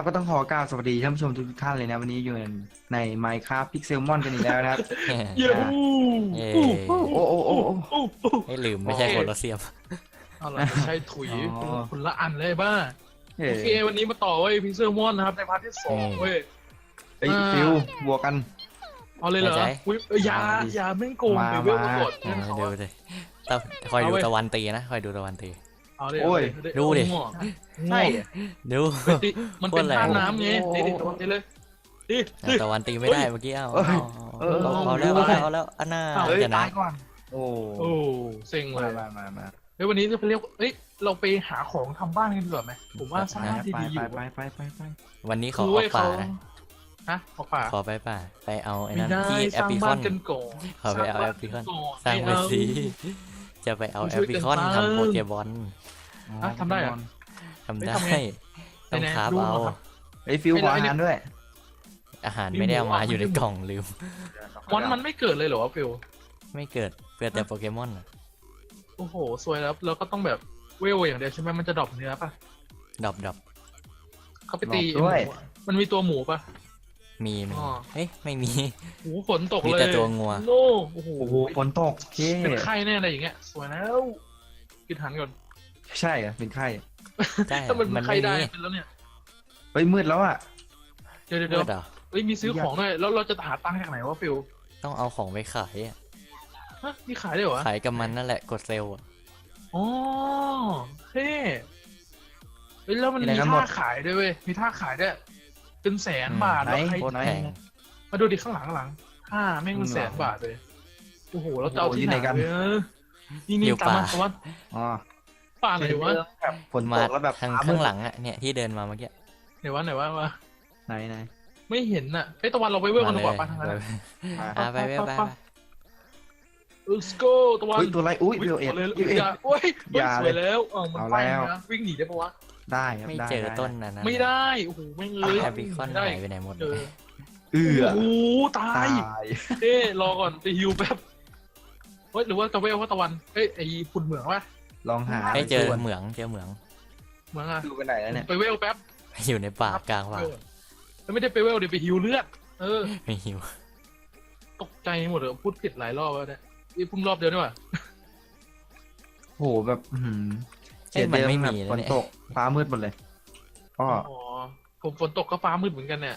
เอาละครับก็ต้องขอกล่าวสวัสดีท่านผู้ชมทุกท่านเลยนะ วันนี้อยู่ใน Minecraft Pixelmon กันอีกแล้วนะครับ เย้ เย้โอ้โอ้โอ้โอ้โอ้ ให้ลืมไม่ใช่โคลอเซียม เอาล่ะไม่ใช่ถุยอ๋อ คนละอันเลยบ้าเฮ้โอเควันนี้มาต่อเว้ยพิซเซอร์มอนนะครับในพาร์ทที่สองเว้ยเฮ้ยฟิวบวกกัน เอาเลยเหรอไม่ใช่ อุ้ยเอ้ยอยามาดิอยาแม่งโกงมาไปเวลมามาหมดอ่าเงินเขาดูอะดิตะคอยดูเอาเว้ยตะวันตีนะ คอยดูตะวันตี เอาเลยโอ้ยเอาเลยดูดิง่วงใช่ดูเฮ้ยดิมันเป็นโคตรแรงท่าน้ำไงโอ้ดิดิตะวันตีเลยดิดิตะวันตีไม่ได้เมื่อกี้เอาเอ้ยเอาเออเอาเออเอาแล้วเอาแล้วเอาแล้วอันน่าเอาเฮ้ย จะนะตายก่อนโอ้โอ้เซ็งเลมายมามามาเฮ้ยวันนี้จะไปเรียกเอ้ยเราไปหาของทำบ้านกันดีกว่าไหมผมว่าสร้างบ้านไปดีๆอยู่ไปไปไปไปวันนี้ขอคือออเว้ยกป่าเขานะฮะออกป่าขอไปป่าไปเอาไอ้ไม่นั่นได้ที่แอสปร้างพลิคบ้าอนนกันก่อนขอไปเอาบ้นแอปพลิคอนก่สร้างไม่ไปเอาสิจะไปเอาไม่แอช่ปวยพลิกันคอนสร้างทำโปเกมอน อะทำได้เหรอ ทำเฮ้ยได้ทำไงต้องไหนๆคราฟดูหน่เอาอยครับเฮ้ยฟิวไม่ขอได้อาหารด้วย อาหารไม่ได้เอามามีหมูอยู่ในมีหมูกล่องลืม มอนมันไม่เกิดเลยเหรอวะฟิวไม่เกิดเพื่อแต่โปเกมอนอะโอ้โหสวยแล้วเราก็ต้องแบบเวลอย่างเดียวใช่ไหมมันจะดรอปเนื้อปะดับดับเขาไปตีดรอปด้วยไอ้หมูอะมันมีตัวหมูปะ มีมีอ๋อเอ้ยไม่มี โอ้โหฝนตกมีเลยแต่ตัวงัว โน่โอ้โหโอ้โหฝนตกเท่เป็นไข้แน่อะไรอย่างเงี้ย สวยแล้วกินหันก่อน ใช่เหรอเป็นไข้ใช่ถ้ามันมันไข้ไม่ได้มีเป็นแล้วเนี่ยเฮ้ยมืดแล้วอะ เดี๋ยวเดี๋ยวเลืเดี๋ยอวดเหรอเฮ้ยมีซื้อของด้วยแล้วเราจะหาตังค์จากไหนวะฟิวต้องเอาของไปขายอะฮะมีขายด้วยเหรอวะขายกับมันนั่นแหละกดเซลล์อะ อ๋อเฮ้เฮ้ยแล้วมันมีอะไรมีกันหมท่าดขายด้วยเว้ยมีท่าขายด้วยเป็นแสนบาทไหนแล้วใครโคตรไหนแพง มาดูดิข้างหลังข้างหลังห้าแม่งเป็นแสนบาทเลยโอ้โหแล้วจะเอาที่ไหนโอ้โหอยู่ไหนกันเยนี่นี่อยู่ตามมาป่าตะวันอ๋อ ป่าไหนวะแบบฝนตมากแล้วแบบทางฟ้มืข้าดงหลังอะเนี่ยที่เดินมาเมื่อกี้ไหนวะไหนวะวะไหนไหนไม่เห็นน่ะเฮ้ยตะวันเราไปเวลกันดีกว่าป่ะทางนั้นมาอะเลยมาอะไปไปไปไป let's go ตะวันอุ้ยตัวอะไรอุ้ยอุ๊ยเบลเอ็ดเลยเบลเอ็ดอย่าโอ้ยอย่าสเลวยยแล้วเออมันเอาไปแล้วนะวิ่งหนีได้ปะวะได้ครับไม่ได้เจอได้ต้นนะนะไม่ได้โอ้โหไม่งเลยแอปพลิคอนไม่ได้หายไปไหนหมดเจอเอือโอ้โหตาตายยเอ๊ะรอก่อนไปฮิวแป๊บเฮ้ยหรือว่าจะเวลว่าตะวันเอ้ยไอ้ฝุ่นเหมืองวะ ลองหาให้เจอส่วนเหมืองเจอเหมืองเหมืองอะดูไปไหนแล้วเนี่ยไปเวลแป๊บอยู่ในป่ากลางป่าแล้วไม่ได้ไปเวลเดี๋ยวไปฮิวเลือดเออไม่หิวตกใจหมดเลยพูดผิดหลายรอบแล้วเนี่ยนี่เพุ่งรอบเดียวนี่หว่าโหแบบอื้อหือเอ้ยมันไม่มีแบบแล้วฝนเนี่ยตกฟ้ามืดหมดเลยก็อ๋อผมฝนตกก็ฟ้ามืดเหมือนกันเนี่ย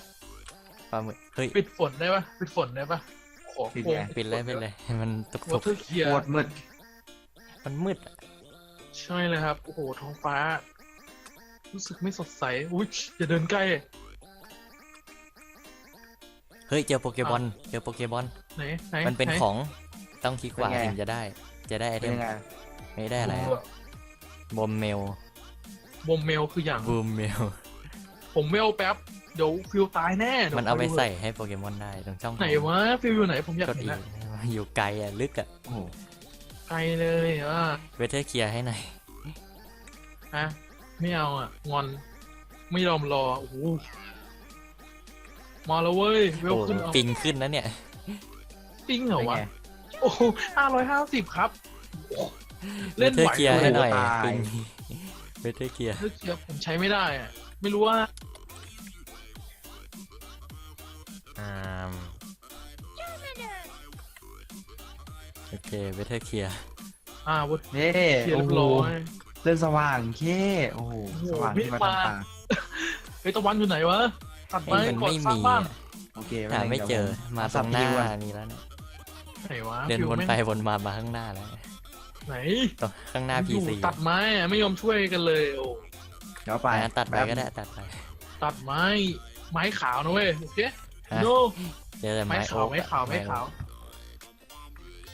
ปลาหมึกเฮ้ยปิดฝนได้ปะปิดฝนได้ปะขอโกงปิดเลยปิดเลยให้มันตกวอตกเตอร์เคลียร์โคตรมืดมันมืดอะ ใช่เลยครับ โอ้โห ท้องฟ้า รู้สึกไม่สดใส อุ้ยอย่าเดินใกล้ เฮ้ย เจอโปเกมอนเจอโปเกมอนไหนไหนมันเป็นไหของ ต้องคลิกขวาถึงจะได้ จะได้ไอเป็เทนมยังไง ไม่ได้อะไรอะบอมเมลบมเมลคืออย่าง บูมเมล ผมเมลแป๊บ เดี๋ยวฟิวตายแน่ดี๋ยวมันเอาไปคดูใส่ให้โปเกมอนได้ตรงช่องไหนวะฟิวอยู่ไหนผมอยากกดเห็นอีอะอยู่ไกลอะลึกอะโอ้โห ไกลเลยอะเวเทอร์เคลียร์ให้หน่อยฮะไม่เอาอะ งอน ไม่ยอมรอ โอ้โหมาแล้วเว้ย เวลโอ้ขึ้นเอาปิงขึ้นนะเนี่ย ปิ้งเหรอเป็นวะไงโอ้ห้าร้อยห้าสิบครับเวเล่นเทอไหวร์เคลียร์ให้หน่อย ตาย ปิงเวเทอร์เคลียร์เฮ้ยเดี๋ยวผมใช้ไม่ได้อะไม่รู้ว่า อ่าม โอเคเวเทอร์เคลียร์อ่าวุฒเน่เคลียร์โอ้เรียบโหร้อย เรื่องสว่างเค่โอ้โหโอ้โหสว่างที่มาไม่มา ทำตาเฮ้ยตะวันอยู่ไหนวะตัดไอ้ไม้มันก่อนไม่สร้างมีบ้านอะโอเคหาไม่เจอมาตรงหน้าสับนี่แล้วเนี่ยไหนวะเดินฟิววนแม่งไปวนมามาข้างหน้าแล้วไหนตรงข้างหน้าพีอยู่ซีตัดไม้อะไม่ยอมช่วยกันเลยโอ้เดี๋ยวไปตัดไปแป๊บก็ได้ตัดไปตัดไม้ไม้ขาวนะเว้ยโอเคฮะโนเจอแต่ไม้ไม้ขาวโอ๊กไม้ขาวไม้ขาว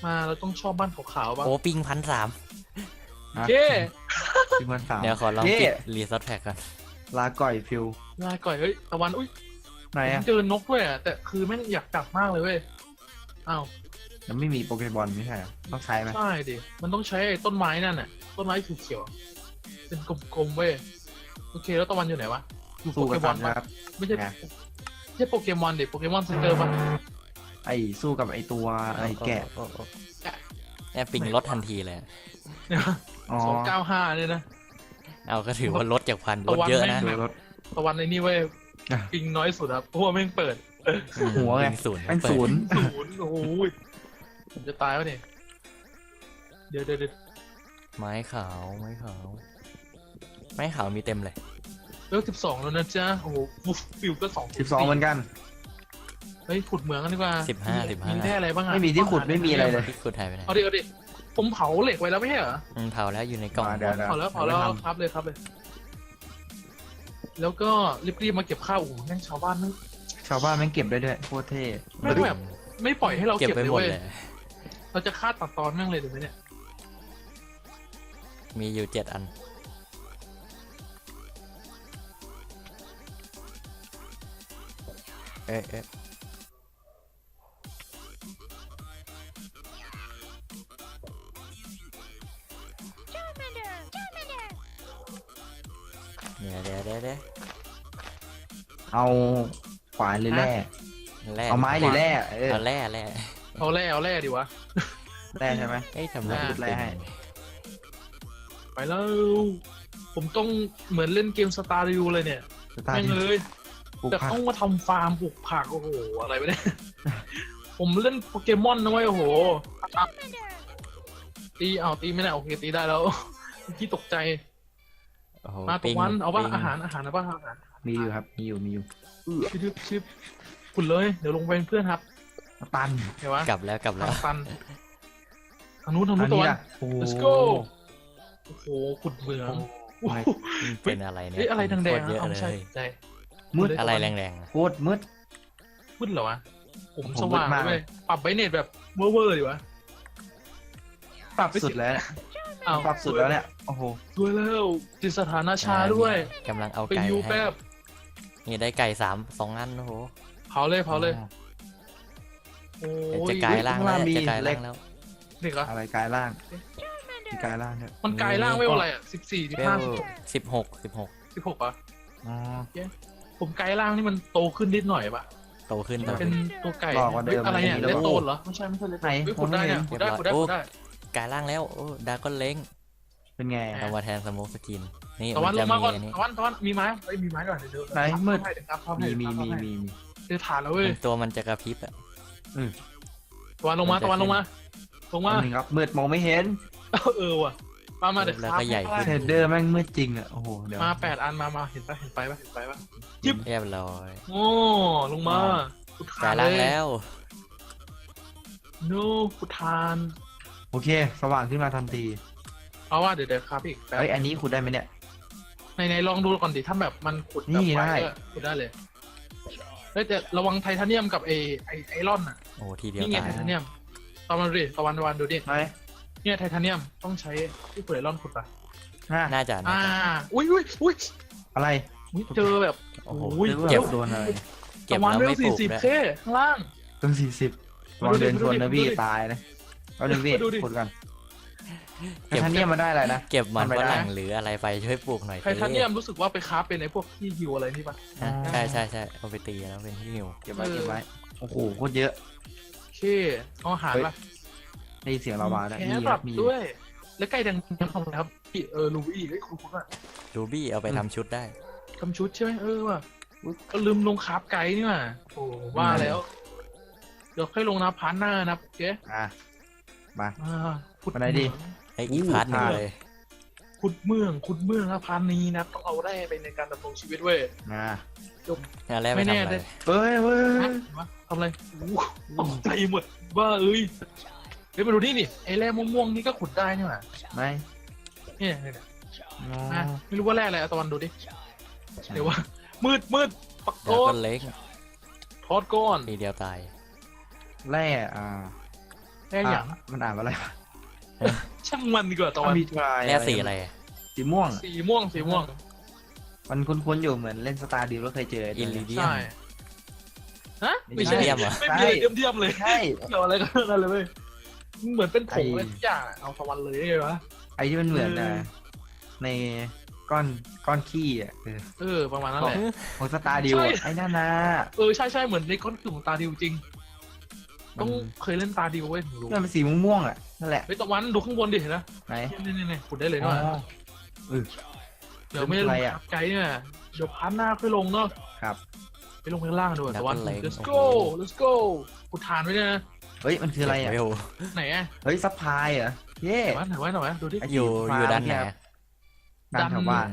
มาเราต้องชอบบ้านขาวๆบ้างโอ้ปิงพันสามโอเคพิมพ์วันสาม เดี๋ยวขอลองเท่ปิดรีซอสแพ็กก่อนลาก่อยฟิวลาก่อยเฮ้ยตะวันอุ้ยไหนผมอะเจอนกด้วยอะแต่คือแม่งอยากจับมากเลยเว้ยอ้าวยังไม่มีโปเกมอนไม่ใช่เหรอต้องใช้ไหมใช่ดิมันต้องใช้ไอ้ต้นไม้นั่นน่ะต้นไม้เขียวๆเป็นกลมๆเว้ยโอเคแล้วตะวันอยู่ไหนวะอยู่โปสู้เกกันมก่ออนนปะนะครับ ไม่ใช่ไง ไม่ใช่โปเกมอนดิโปเกมอนเซ็นเตอร์ปะ ไอ้สู้กับไอ้ตัวอะไรแกะโอ้โอ้โอ้แอบปิงลดทันทีเลยอะเนี่ยอ๋อสองเก้าห้าเนี่ยนะ เอาก็ถือว่าลดจากพันลตะดวันเยอะแม่นะงดูรถ ตะวันในนี่เว้ยอะ ปิงน้อยสุดครับเพราะว่าแม่งเปิดหัวไงยิศูนย์แม่งศูนย์ศูนย์โอ้โหผมจะตายวะเนี่ยเดี๋ยวเดี๋ยวเดี๋ยวไม้ขาวไม้ขาว ไม้ขาวมีเต็มเลย เลิกสิบสองแล้วนะจ๊ะ โอ้โหฟุ๊บฟิวก็สองสิบสองเหมือนกัน เฮ้ยขุดเหมืองกันดีกว่าสิบห้ามีสิบห้า มีมีได้อะไรบ้างอะไม่มีที่ขุดไม่มีอะไรเลยที่ขุดหายไปไหนเอาดิเอาดิผมเผาเหล็กไว้แล้วไม่ใช่เหรออืมเผาแล้วอยู่ในกล่องมาเดี๋ยวเดี๋ยว เผาแล้วเผาแล้วเดี๋ยวไปทำครับเลยครับเลย แล้วก็รีบๆมาเก็บข้าวโอ้โหแม่งชาวบ้านไม่ง ชาวบ้านแม่งเก็บได้ด้วยโคตรเท่ไม่แบบ ไม่ปล่อยให้เราเก็บเก็บไปเลยหมดเว้ยเลยเราจะฆ่าตัดตอนแม่งเลยถูกไหมเนี่ยมีอยู่เจ็ดอัน เอ๊ะเอ๊ะ ดี๋ยวเดี๋ยวเดี๋ยวเดี๋ยวเอาขวานหรือแร่แร่เอาไม้หรือแร่เออเอาแร่แร่เอาแร่เอาแร่ดีวะแร่ใช่ไหมเอ้ยทำไมแร่พูดแร่เป็นให้ไปแล้วผมต้องเหมือนเล่นเกมสตาร์ดิวเลยเนี่ยสตาร์แม่งทเลยปลูกแต่ผักต้องมาทำฟาร์มปลูกผักโอ้โหอะไรไปเนี่ยผมเล่นโปเกมอนนะเว้ยโอ้โหอะตีเอาตีไม่ได้โอเคตีได้แล้วเมื่อกี้ตกใจโอ้โห มาตรปิ้งวันเอาป่ะปิ้งอาหารอาหารนะป่ะอาหารมีอยู่ครับ มีอยู่มีอยู่ชิบชิบคุณเลย เดี๋ยวลงไปเป็นเพื่อนครับตันเห็นปะกลับแล้วกลับแล้วทางตันทางนู้นทางอันู้นนตะนี้วันล่ะโอ้โห Let's go โอ้โหขุดเหมืองโอ้ยโอ้โหมันเป็นอะไรเนี่ยเฮ้ยอะไรแดงโคๆตรเยนะอะเอาเลไม่ใช่ยใช่มืดอะไรแรงๆอะโคตรมืดมืดเหรอวะผมผมสว่างมืดมากเลยปรับไบรท์เนตแบบเวอร์ๆดีวะ ปรับไปสุดแล้วเนี่ยอ้าวปรับสุดแล้วเนี่ย โอ้โหสวยแล้วจิตสถานะชาด้วย กำลังเอาไปไก่ยูให้แป๊บนี่ได้ไก่สามสองอันโอ้โหเผาเลยเผาเลยโอ้เดี๋ยวยจะกลายร่างแล้วข้างล่างมี จะกลายเล็ร่ากงแล้ว เด็กเหรออะไรกายล่างมีกายล่างเนี่ยมันกลายร่างไว้ว่าอะไรอะสิบสี่สิบเวห้าลสิบหกสิบหกสิบหกอะอ๋อ ผมกลายร่างนี่มันโตขึ้นนิดหน่อยปะโตขึ้นโตเป็ขึ้นนตัวไก่บอกว่าเดิมเฮ้ยอะไรเนี่ยมันมีเลแล้วตโตนเหรอไม่ใช่ไม่ใช่เลตโตไหนนเฮ้ยผขุมดไม่ได้เห็เนี่ยนขุดได้ขุดได้ขุดได้ กลายร่างแล้วโอ้ดาก้อนเล้งเป็นไงอะเอามาแทนสโมกสกิน นี่ตะวันลจะงมาก่อนอันนี้ตะวันตะวันมีไม้เอ้ยมีไม้ก่อนเดี๋ยวเดี๋ยวไหนมืด เดี๋ยวครับมีมีมีมีมีมีเจอฐานแล้วเว้ยตัวมันจะกระพริบอะ ตะวันลงมามันจะตะวันลงมาลงมา อันหนึ่งครับมืดมองไม่เห็นเออว่ะมามาเดี๋ยวแล้วครับก็ใหญ่ขึ้น เทรดเดอร์แม่งมืดจริงอะโอ้โหเดี๋ยวมาแปดอันมามาเห็นปะเห็นไปปะเห็นไปปะ จิ๊บ เรียบร้อยโอ้ลงมาขุดกลาฐายนร่างเลยแล้วโนขุดฐาน โอเค สว่างขึ้นมาทันทีเอาว่าเดี๋ยวเดี๋ยวครับอีกแป๊บเฮ้ยอันนี้ขุดได้ไหมเนี่ย ในในลองดูก่อนดิถ้าแบบมันขุดนี่แบบได้ฟก็ขุดได้เลยเฮ้ยแต่ระวังไทเทเนียมกับไอไอไอรอนอะโอ้ทีเดียวนี่ไงตายไทเทเนียมตะวันดูดิตะวันตะวันดูดิไหนเนี่ยไทเทเนียมต้องใช้ที่ขุดไอรอนขุดปะน่าน่าจะอ่าน่าจะอุ้ยอุ้ยอุ้ยอะไรอุ๊ยเจอแบบ โอ้โหอุ้ย หรือว่าเก็บ โดนอะไรเก็บตะวันแล้วเวไม่ลปลูสี่กสิบด้วยเคข้างล่างต้องสี่สิบลองเดินชวนนะพี่ดูดิตายนะ เอาหนึ่งพี่ดูดิ ขุดกันเก็บท่านเนี่ยมาได้อะไรนะเก็บมันทำไมฝได้รั่งหรืออะไรไปช่วยปลูกหน่อยไทเทเนียมรู้สึกว่าไปค้าเป็นไอพวกที่ฮิวอะไรนี่ปะอะใช่ใช่ใช่เอาไปตีแล้วเป็นที่หิวเก็บไว้เออ เก็บไว้โอ้โหโคตรเยอะ โอเคเอาอาหารปะได้ยินเสียงลาวาแล้วแคมีครัรับบมีด้วย แล้วไก่แดงทำอะไรครับพี่เออลูบี้เฮ้ยคุณคุณอะรูบี้เอาไปทำชุดได้ทำชุดใช่ไหมเออว่ะก็ลืมลงคราฟไก่นี่ว่ะโอ้ว่าแล้ว เดี๋ยวค่อยลงนะพาร์ทหน้านะโอเค อะ มาอ่าขุดวันไหนดี ไอ้อีกพาร์ทหนึงเลยขุดเมืองขุดเมืองนะพาร์ทนี้นะต้องเอาได้ไปในการดำรงชีวิตเว้ย มางานแรกไปไม่แน่ทำอะไรได้ เฮ้ยเฮ้ยฮะวะทำอะไรโอ้โหตกใจหมดว่าเอ้ยเดี๋ยวมาดูนี่นี่ไอ้แร่ม่วงๆนี่ก็ขุดได้นี่หว่าไหนเนี่ยเนี่ยเนี่ยอ๋อนะไม่รู้ว่าแร่อะไรอะตะวันดูดิเดี๋ยวว่า มืดมืดปักดาโกก้อนนเล้งทอดก้อน ทีเดียวตายแร่อ่า แร่หยังอะมันอ่านว่าอะไรวะช่างมันดีกว่าตะวันมีทรายแร่สีอะไรอะสีม่วง สีม่วงสีม่วงมันคุ้นๆอยู่เหมือนเล่นสตาร์ดิวแล้วเคยเจออิอินลิเดียม ใช่ฮะไม่ใช่อินเดียมเหรอไม่มีอะไรเดียมๆเลยใช่ เกี่ยวอะไรกันนั่นเลยเว้ยเหมือนเป็นผงไอ้อะไรทุกอย่างอะเอาตะวันเลยไงวะ ไอ้ที่มันเหมือนเออะอในก้อนก้อนขี้อะเออเออประมาณนั้นแหละ ของสตาร์ดิวใช่ ไอ้นั่นนะเออใช่ใช่เหมือนในก้อนกลุ่มตาดิวจริงมั ต้นองเคยเล่นตาดิวเว้ยถึงรู้มันเป็นสีม่วงๆอะนั่นแหละเฮ้ยตะวันดูข้างบนดิเห็นนะไหนนี่นี่นี่ขุดได้เลยอ๋นะอเดี๋ยวไม่ได้ลอะไรงอะขับไกด์เนี่ยเดี๋ยวพาร์ทหน้าค่อยลงเนาะครับ ไปลงข้างล่างด้วยแล้วแต่วันก็เล็ง let's go let's go กูทานไว้เนี่ยนะเฮ้ยมันคืออะไรอะเวลไหนอะเฮ้ยซัพพลายเหรอเย่ ไหนวะไหนวะไหนวะดูดิ ไอ้ อยู่สีฟ้าอยู่ด้านไหนเนี่ย อะด้านแถวบ้าน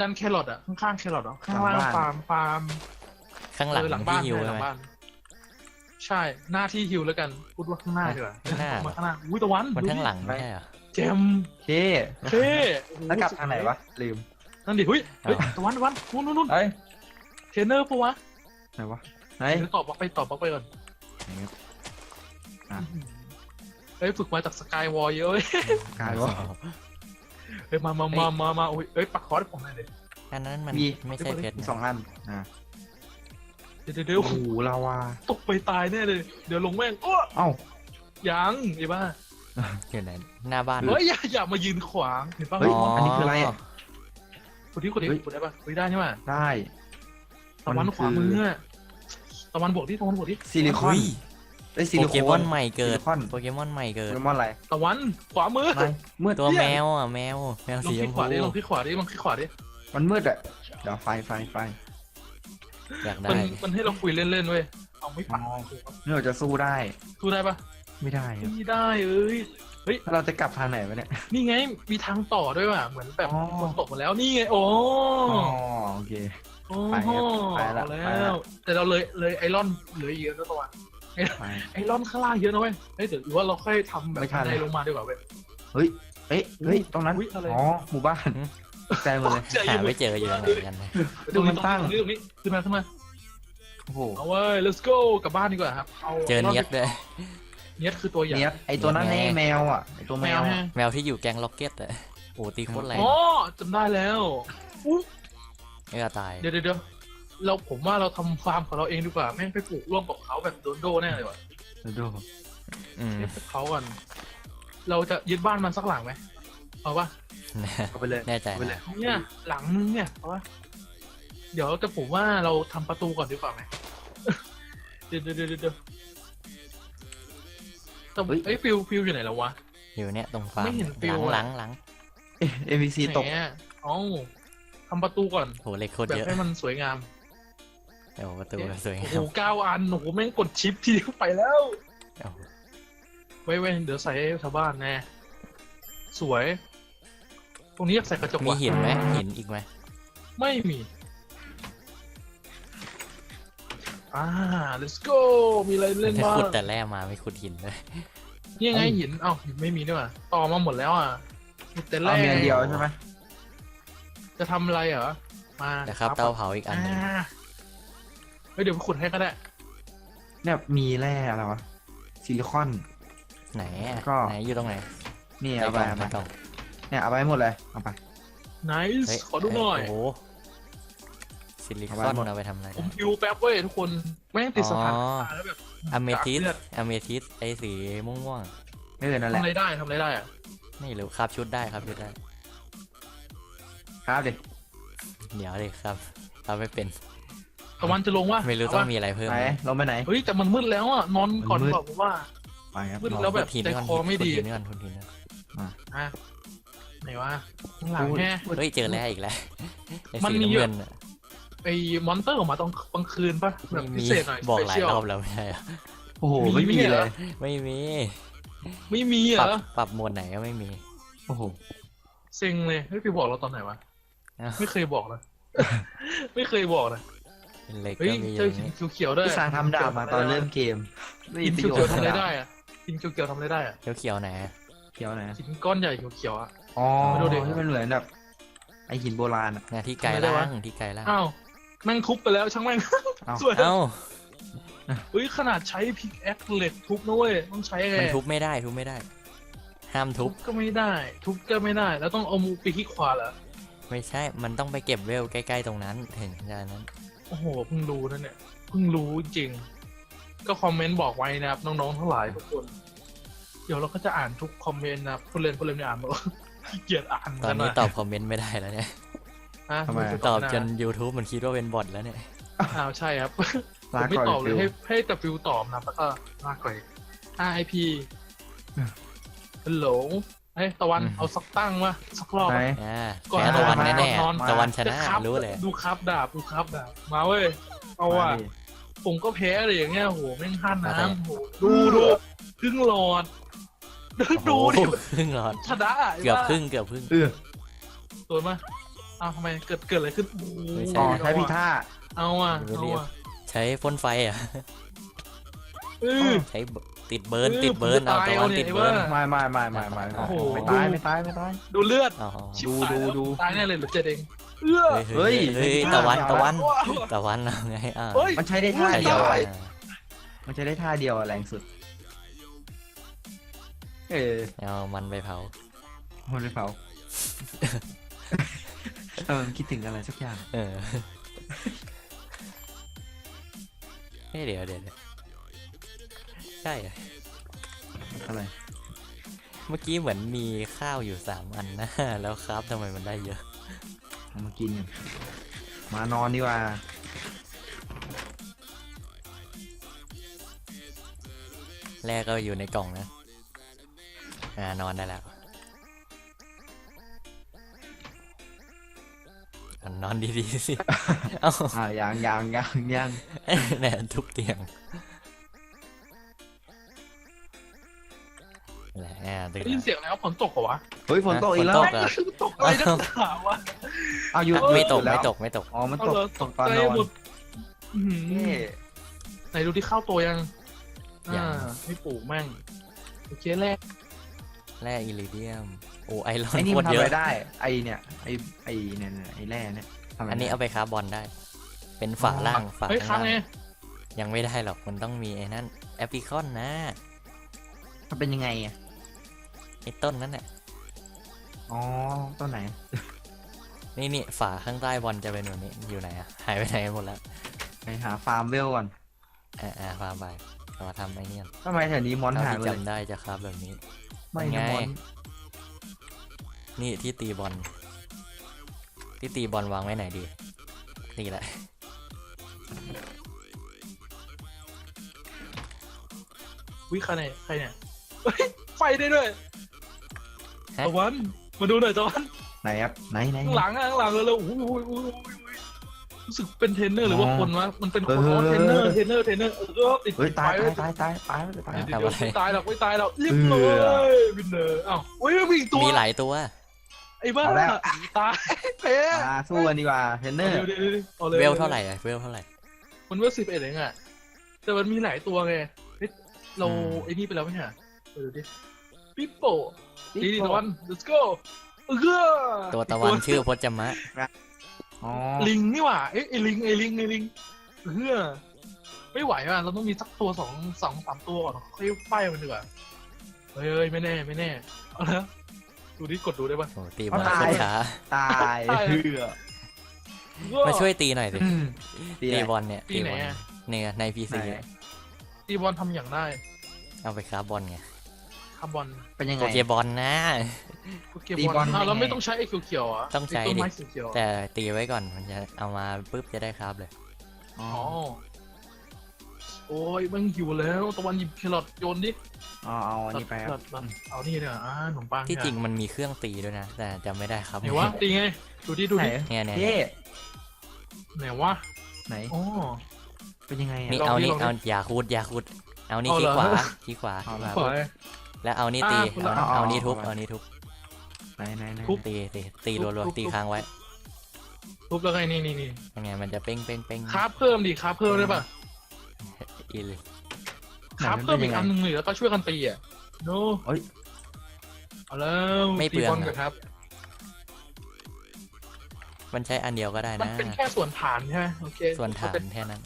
ด้านแครอทอะข้างๆแครอทเหรอข้างล่างหลังบ้านฟาร์มฟาร์มข้างหลังเออหลังบ้าที่นฮิวใช่หใช่ลังไหมบ้าน ใช่หน้าที่ฮิวแล้วกันพูดว่าข้างหน้าดีกว่าข้างหน้า มาข้างหน้าอุ้ยตะวันมันดูข้างดิหลังไม่ใช่เหรอแจมเย่เท่โอ้โหแล้วกลับทางไหนวะ ลืม นั่นดิเฮ้ยเฮ้ยอ้าวตะวันตะวันนู่นนู่นนู่นเฮ้ยเทรนเนอร์ปะวะไหนวะไหนเดี๋ยวตอบบล็อกไปตอบบล็อกไปก่อนอะเฮ้ยฝึกมาจากสกายวอลเยอะเว้ยกายวะเฮ้ยมามามามามาโอ้ยเอ้ยปักคอร์ดผมหน่อยเลยอันนั้นมันมีไม่ใช่เพชรมีนะสองอันอะเดี๋ยว เดี๋ยวเดี๋ยวโอ้โหลาวาตกไปตายแน่เลย เดี๋ยวลงแม่งโอ้เอ้ายังไอ้บ้าอยู่ไหนหน้าบ้านเฮ้ยอย่าอย่ามายืนขวางเห็นป่ะเฮ้ยอันนี้คืออะไรอะ คนที่คนนี้เฮ้ย คนได้ป่ะเฮ้ยได้ใช่ไหมได้ตะวันขวามืออะตะวันบวกที่ตะวันบวกที่ซิลิคอนไอ้ยซิโปลิเกโคมอนน ใหม่เกิซิดลิคอน โปเกมอนใหม่เกิโปดเกมอนอะไรตะวันขวามืออะไรมืดตัวเนี่ยแมวอะแมวแมวลงสีชที่มขวาพูดิลงที่ขวาดิลงที่ขวาดิมันมืดอะเดี๋ยวไฟไฟไฟ อยากมัได้นมันให้เราคุยเล่นๆเว้ยเอาไม่ปักนี่เราจะสู้ได้ สู้ได้ปะไม่ได้อะไม่ได้เอ้ยถ้าเราจะกลับทางไหนวะเนี่ย นี่ไงมีทางต่อด้วยว่ะเหมือนแบบอ๋อฝนตกมาแล้วนี่ไงโอ้อ๋อโอเค โอ้ไปครับไปละเอาไปแล้ละวแต่เราเลยเลยไอรอนเหลืออีกเยอะนะตะวันไป ไอรอนข้างล่างเยอะนะเว้ยเฮ้ยเดี๋ยวหรือว่าเราค่อยทำแบบไม่ทันบันไดลงมาดีกว่าเว้ย เฮ้ยเอ้ยเฮ้ยตรงนั้นอุ๊ยอะไร อ๋อหมู่บ้านตก ใจหมดเลยใจหาเย็นไม่เจออยู่ตรงไหนกันนะตรงนี้มันตั้งตรงนี้ตรงนี้ขึ้นมาขึ้นมาโอ้โหเอาเว้ย let's go กลับบ้านดีกว่าครับเอาเจอเนียดด้วย เนียดคือตัวใหญ่เนี่ยไอตัวนั้นไอ้แมวอะไอตัวแมแมววฮะอะแมวที่อยู่แกงล็อกเก็ตอะโอ้ตีโคตรแรงอ๋อจำได้แล้วอุ๊ยไม่กล้าตาย เดี๋ยวเดี๋ยวเดี๋ยวเราผมว่าเราทำฟาร์มของเราเองดีกว่าแม่งไปปลูกร่วมกับเขาแบบโดนโดแน่เลยว่ะดู อืมเทียบกับเขากัน เราจะยึดบ้านมันสักหลังไหม เอาปะเอาไปเลยแน่ใจเอาไปเลยนะเนี่ย หลังนึงเนี่ยเอาปะเดี๋ยวแต่ผมว่าเราทำประตูก่อนดีกว่าไหม เดี๋ยวเดี๋ยวเดี๋ยวเดี๋ยวแต่เอ้ยฟิวฟิวอยู่ไหนแล้ววะ อยู่เนี่ยตรงฟาร์ไม่มเห็นฟิหวลังอะ หลังหลังเอ็มบีซีตก ไหนอะเอ้าทำประตูก่อน โหเล็กโคตรแบบเยอะให้มันสวยงามโอ้โหประตูสวยโอ้งาโหมเก้าอันโอ้โหแม่งกดชิปทีเดียวไปแล้ว โอ้โหไว้ไว้เดี๋ยวใส่ให้ชาวบ้านแน่สวย ตรงนี้อยากใส่กระจกมีว่ะหินไหมหินอีกไหมไม่มี อ่า let's go มีอะไรเล่นถ้าบ้างขุดแต่แร่มาไม่ขุดหินเลย นี่ไงหิน เอ้าหินไม่มีด้วยว่ะต่อมาหมดแล้วอะมีแต่แรเอากเมียเดียวใช่ไหมจะทำอะไรเหรอ มาแต่ครับเตาเผาอีกอันหนึงอ่าเฮ้ยเดี๋ยวไปขุดให้ก็ได้ เนี่ยมีแร่อะไรวะซิลิคอน ไหนอะก็ ไหนอยู่ตรงไหนนี่ในเอากไปล่องเอาไปในกล่อง เนี่ยเอาไปหมดเลยเอาไป nice เฮ้ยขอดูหน่อยโอ้โหซิลิคเอาอไว้นหมด เอาไปทำอะไรผมได้พิวแป๊บเว้ยทุกคน แม่งติดสถานอ๋อการณ์แล้วแบบอะเมทิสกากเลือดอะเมทิสไอสีม่วงเออนั่นแหทำละอะไรได้ทำอะไรได้อะๆไม่รู้ครับชุดได้ครับชุดได้ ครับดิเดี๋ยวเลยครับเราไม่เป็น ตะวันจะลงวะไม่รู้เาต้องวะมีอะไรเพิ่มไหนไหมลงไปไหน เฮ้ยแต่มันมืดแล้วอะนอนก่อนมันมืด บอกผมว่า ไปครับ มืดลองแล้วแบบขุดหินใจก่อนคอไม่ดีขุหินก่อนขุดหินก่อนอะ ไหนวะข้างหลังแฮะเฮ้ยเจอแล้วอีกแล้วไอมันสีมีน้ำเยอะเงินอะไอ้มอนเตอร์ออกมาตอนกลางคืนปะแบบไม่พิมีเศษหน่อยบอกหลาย special รอบแล้วไม่ใช่เหรอโอ้โหมีไม่ไม่มีใช่เหเลรอยไม่มีไม่มีเหปรรับอปรับโหมดไหนก็ไม่มี โอ้โหเซ็งเลยเฮ้ยพี่บอกเราตอนไหนวะอ้าวไม่เคยบอกนะไม่เคยบอกนะเป็นเหล็กเฮ้ยก็มีอเจอยู่หินี่นเขียวๆด้วยพี่สางทำดาบมาตอนเริ่มเกมไม่หิมีนประโยเขีชยวน์ๆทำอะไรขนาได้อะหินเขียวๆทำอะไรได้อะเขียวเขียวๆไหนอะเขียวไหนหินก้อนใหญ่เขียวๆอะ อ๋อไม่รู้ดิ ที่มันเหมือนแบบไอหินโบราณอะ เนี่ยที่ไกลทำไมได้วะล่างที่ไกลล่างอ้าวแม่งทุบไปแล้วช่างแม่งเอ้า สวยเอ้าเฮ้ยขนาดใช้พิกแอคเหล็กทุบนะเว้ยต้องใช้ไงมันทุบไม่ได้ทุบไม่ได้ ห้ามทุบก็ไม่ได้ ทุบก็ไม่ได้ แล้วต้องเอามือไปคลิกขวาเหรอไม่ใช่ มันต้องไปเก็บเวลใกล้ ๆ ตรงนั้นถึงจะนั้น โอ้โหเพิ่งรู้นะเนี่ยเพิ่งรู้จริง ก็คอมเมนต์บอกไว้นะครับน้องๆทั้งหลายทุกคน เดี๋ยวเราก็จะอ่านทุกคอมเมนต์นะครับผู้เล่นผู้เล่นไม่อ่านหรอก ขี้เกียจอ่านตอนนี้กัะตอบคอมเมนต์ไม่ได้แล้วเนี่ยฮะทำไมไม่ตอบไม่จได้น YouTube มันคิดว่าเป็นบอทแล้วเนี่ย อ้าวใช่ครับผลามไม่ก่อนตอบเลยฟิวให้ให้แต่ฟิวตอบนะแล้วก็ลากไป RIP ฮัลโหลเฮ้ยตะวันอืม เอาสักตั้งมาสักรอบไหน อ่าก่อนแพ้ตะวันมาแน่นอนๆตะวันชนะจครับรู้เลย ดูครับดาบดูครับดาบมาเว้ยเอาว่ะ มาดิ ผมก็แพ้เลยอย่างเงี้ยโหแม่งห้านมาดิน้ำโหดูดูครึ่งหลอด ดูดิโอ้โหครึ่งหลอดชนะะเกือบไบ้าครึ่งเกือบครึ่ง เออโดนมาอ้าวทำไมเกิดเกิดอะไรขึ้นโอ้โหไม่ใช่ อ๋อใช้พิท่า เอาอะไม่เอาเรียกอะใช้พ่นไฟอะ เออ ใช้ติดเบิร์นเออติดเบิร์นผมเอาจะตายตะวันเอาเนี่ยติดเบิร์นไอ้บ้าไม่ไม่ไม่ไม่ไม่ไม่โอ้โห ไม่ตายไม่ตายไม่ตาย ดูเลือดอ๋อชิบดูหายดูแล้วดู ตายแน่เลยเหรือเจ็ดเองเอื้อเฮ้ยเฮ้ยเฮ้ยตะวันไม่ตะเอาวันว้าวตะวันเอาไงอ่าเฮ้ย มันใช้ได้ท่าใช่เดียวได้อ่ามันใช้ได้ท่าเดียวอะแรงสุด เออเอามันไปเผา มันไปเผาเออคิดถึงอะไรสักอย่าง เออเฮ้ยเดี๋ยวเดี๋ยวเดี๋ยวใช่เหรออะไร เมื่อกี้เหมือนมีข้าวอยู่สามอันนะ แล้วครับทำไมมันได้เยอะเอามากินกันมานอนดีกว่า แรกก็อยู่ในกล่องนะ อ่านอนได้แล้วอะนอนดีๆสิ เอ้าอ่ายังยังยังยังแหน่ทุบเตียงแหละอ่าตื่นได้ยินแล้วเสียงแล้วฝนตกเหรอวะเฮ้ยฝนตกอีกแล้ฝวนตกเหรอตกอะไรนักหนาวะเอาอยู่ไม่ตกแล้วไม่ตกไม่ตก อ๋อ มันเอาตกเหรอตกตอนใจนอนหมดอื้อหือเอ๊ะไหนดูที่เข้าตัวยังยัง อ่าไม่ปลูกแม่งโอเคแรก แร่อิริเดียม โอ้ไอรอนไอ้นี่โคมันตรทำเยอะไรอะได้ ไอเนี่ย ไอไอเนี่ยเนี่ยไอแร่เนี่ยทำะไรอันนี้ได้เอาไปค้าบอลได้ เป็นฝาล่างฝาเฮ้ยข้าค้างงล่างไงยังไม่ได้หรอก มันต้องมีไอ้นั่นแอปพลิคอนนะมันเป็นยังไงอะไอ้ต้นนั่นแหละอ๋อต้นไหน นี่นี่ฝาข้างใต้บอลจะเป็นแบบนี้ อยู่ไหนอะหายไปไหนหมดแล้ว ไปหาฟาร์มเวลก่อนอ่าอ่าฟาร์มไปเรามาทำไอ้เนี่ยทำไมแถวนี้มอนเท่าหายที่ไปเลยจำได้จะครับแบบนี้ ไม่ไงนะมอนนี่ที่ตีบอลที่ตีบอลวางไว้ไหนดี นี่แหละ วิใครเนี่ยใครเนี่ยเฮ้ยไฟได้ด้วยฮะ ตะวันมาดูหน่อยตะวันไหนครับไหนไหนข้างหลังอะข้างหลังเลยเลยโอ้โห รู้สึกเป็นเทรนเนอร์หรือว่าอ๋อคนวะมันเป็นคนเอออ๋อเทรนเนอร์เทรนเนอร์เทรนเนอร์เออติดเฮ้ยตายไฟตายตายตายตายตายเดี๋ยวทำอะไรไม่ตายหรอกไม่ตายหรอกเรียบเอร้ออยวินเนอร์อ้าวเฮ้ยมีอีกตัวมีหลายตัวไอ้บ้าเอาแล้วตายแพ้อ่าสู้กันดีกว่าเทรนเนอร์เดี๋ยวเดี๋ยวเดี๋ยวเอาเลยเวลเท่าไหร่อะเวลเท่าไหร่มันเวลสิบเอ็ดเองอะแต่มันมีหลายตัวไงเฮ้ยเราอืมไอ้นี่ไปแล้วไหมเนี่ยเดี๋ยวดูดิปิปโป้ดีดีตะวัน let's go เออตัวตะวันชื่อพจมะ อ๋อลิงนี่หว่าเอ้ยไอ้ลิงไอ้ลิงไอ้ลิงเออไม่ไหวว่ะเราต้องมีสักตัวสองสองสามตัวก่อนค่อยไฟมันดีกว่าเฮ้ยเฮ้ยไม่แน่ไม่แน่เอาละดูดิกดดูได้ปะ โอ้ตีบอลโคตรช้าตายตาย เพื่อมาช่วยตีหน่อยสิอืม ตีอะไรบอลเนี่ยตีไหนบอลอะ เนี่ยในพีซีไหน ตีบอลทำอย่างได้เอาไปค้าบอลไง คาร์บอลเป็นยังไง โปเกบอลนะ โปเกตีมบออลลอ้าวเป็นไง เราไม่ต้องใช้ไอ้เขียวๆอะต้องใช้ไต้นดิไม้เขียวๆแต่ตีไว้ก่อนมันจะเอามาปุ๊บจะได้ครับเลย อ๋ออ๋อโอ้ยมันหิวแล้วตะวันหยิบแครอทโยนดิอ๋อเอาอันนี้ไปคแครัรบอทมาเอานี่เนี่ยอ่าขนมปังที่จริงเนี่ยมันมีเครื่องตีด้วยนะ แต่จำไม่ได้ครับไหนวะตีไงดูดิดูไหนดิเนี่ยเนี่ยเท่ไหนวะไหนอ๋อ เป็นยังไงนี่อะลองเอาดินี่ลองดิเอาอย่าคูดอย่าคูดเอานี่เอาขี้เหรอ ขวาขี้ขวาเอาละ ขวา แล้วเอานี่ตี อ่าคุณเอาละเอาเอานี่ทุบ เอา เอานี่ทุบ ไหนไหนไหนทุบ ตี ตี ตีทุบรัวทุบ ๆตีทุบค้างไว้ทุบแล้วไงนี่นี่นี่ยังไงมันจะเป้งเป้งเป้งคราฟเพิ่มดิคราฟเพิ่มได้ปะอีเลยคราฟเพิ่มอีกอันหนึ่งเลยแล้วก็ช่วยกันตีอะโนเอ้ย เอาแล้วตีบอลกันครับ มันใช้อันเดียวก็ได้มันนะ เป็นแค่ส่วนฐานใช่ไหมโอเคส่วนฐานแค่นั้น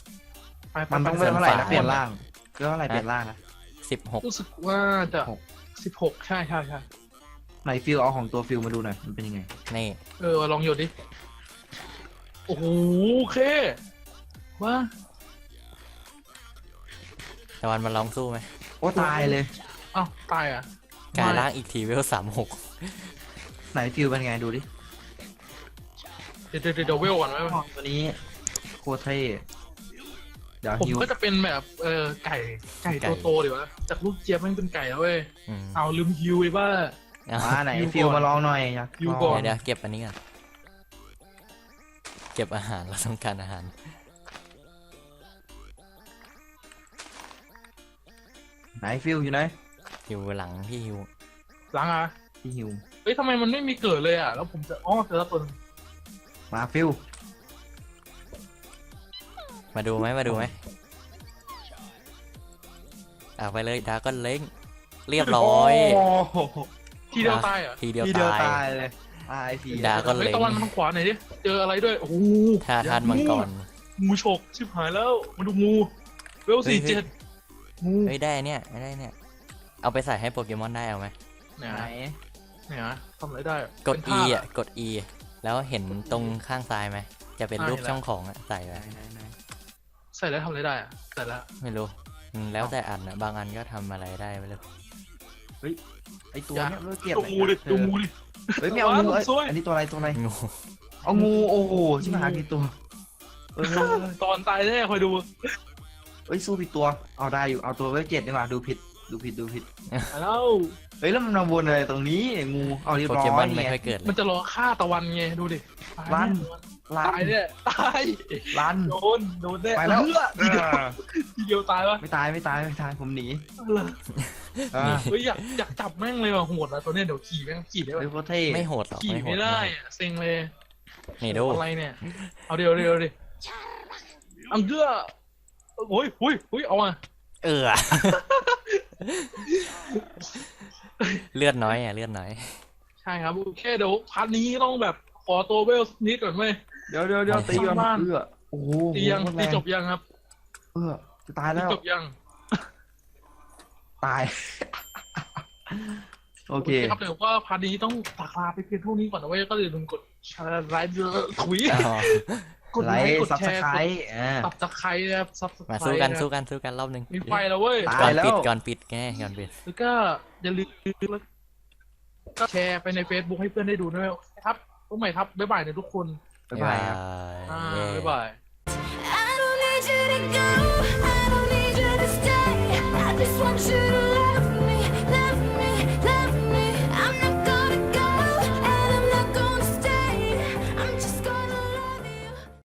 ไปไปมันต้องไปเวลเท่าไหร่นะฝาเปลี่ยนร่างเวลเท่าไหร่เปลี่ยนร่างนะ สิบหกรู้สึกว่าจะหกสิบหกใช่ใช่ใช่ไหนฟิลเอาของตัวฟิลมาดูหน่อยมันเป็นยังไง นี่ เออลองโยนดิ โอ้โหโอเคว่าตะวันมันลองสู้ไหมโอ้ตายเลย อ้าวตายอะกลายไม่ร่างอีกทีเวลสามหกไหนฟิลเป็นไงดูดิ เดี๋ยวเดี๋ยวเดี๋ยวเวลก่อนไหมตัวนี้โคตรเท่ เดี๋ยวผมฮิว ก็จะเป็นแบบเออไก่ไก่ ตัวโตดีวะจากลูกเจี๊ยบมันเป็นไก่แล้วเว้ยอืมเอาลืมฮิวไปบ้าเอามาไหนอยู่ก่อนฟิลมาลองหน่อยอยากอยู่ลงก่อนเดี๋ยวเดี๋ยวเก็บอันนี้ก่อนเก็บอาหารเราต้องการอาหาร ไหนฟิลอยู่ไหนหิวหลังพี่หิวหลังอะพี่หิวเฮ้ยทำไมมันไม่มีเกิดเลยอะแล้วผมจะอ๋อเจอแล้วตัวหนึงมาฟิล มาดูไหมมาดูไหมอะไปเลยดาก็เล้งเรียบร้อยโอ้โหทีเดียวตายเหรอะทีเดียวทีเดียวตายตายเลยตายทีดาก็เฮ้ยเล้งตะวันมันทางขวาหน่อยดิเจออะไรด้วยโอ้โหท่าทานมังกรงูฉกชิบหายแล้วมาดูงูเวลเฮ้ยสี่เฮ้ยเจ็ดงูเฮ้ยได้เนี่ยไม่ได้เนี่ย เอาไปใส่ให้โปเกมอนได้เอาไหมเนี่ยไหนนะเนี่ยนะทำอะไรได้อะกดเป็น E ท่าอะกด E แล้วเห็นตรงข้างซ้ายไหมจะเป็นอ่ารูปเห็นแล้วช่องของอะใส่ไหนไว้ไหนไหนใส่แล้วทำอะไรได้อะใส่แล้วไม่รู้อืมแล้วแต่อันนะบางอันก็ทำอะไรได้ไม่รู้ไอตัวเนี้ยเลิกเกลียดดูงูดิดูงูดิ เฮ้ยไม่เอางูเอ้ยสวย อันนี้ตัวอะไรตัวอะไรงูเอางูโอ้โหชิบหายกี่ตัวเออตอนตายแน่คอยดู เอ้ยสู้ผิดตัวเอาได้อยู่เอาตัวไว้เจ็ดดีกว่าดูผิด ดูผิดดูผิดมาแล้วเฮ้ยแล้วมันมาวนอะไรตรงนี้งูเอาเรียบโปร้เกมออยนไม่ไงค่อยเกิดเลมันยจะรอฆ่าตะวันไงดูดิตายลั่นแลันตายเนี่ยตายลัน โดนโดนแน่ไปแล้ว เอื้อทีเดียวทีเดียวตายปะไม่ตายไม่ตายไม่ตายผมหนีเอออ่าเฮ้ยอยากอยากจับแม่งเลยว่ะโหดนะตัวเนี้ยเดี๋ยวขี่แม่งขี่ได้เฮ้ยปะโคตรเท่ไม่โหดหรอกขี่ไม่โหดไม่ได้อะเซ็งเลยนี่ดูอะไรเนี่ย เอาเดียวเดียวดิอังเกือโอ้ยโอ้ยโอ้ยเอาอะเออ เลือดน้อยอะเลือดน้อย ใช่ครับโอเคเดี๋ยวพาร์ทนี้ต้องแบบขอตัวเวลสักนิดก่อนไหม เดี๋ยวเดี๋ยวเดี๋ยวตีกันสร้างบ้านเอื้อโอ้โหตียังโคตรแรตีจบยังครับเอื้อจะตายตีแล้วจบยัง ตาย โอเค ครับเดี๋ยวก็พาร์ทนี้ต้องตักลาไปเพียงเท่านี้ก่อนนะเว้ยก็อย่าลืมกดแชร์ไลค์ถุยอ๋อ กดไลไลค์ค์กดซับแชสร์ไครต์อ่า ตับตะไคร้นะครับซับสไครมาสู้กันต์ะสู้กันสู้กันรอบหนึ่งมีไฟแล้วเว้ย ตาก่อยนแล้วปิดก่อนปิดไงก่อนปิด แล้วก็อย่าลืมก็แชร์ไปใน Facebook ให้เพื่อนได้ดูด้วยครับพวกใหม่ครับ บ๊ายบายนะทุกคนบ๊ายบายครับ อ่าเย้บ๊ายบาย I don't need you to go. I don't need you to stay. I just want you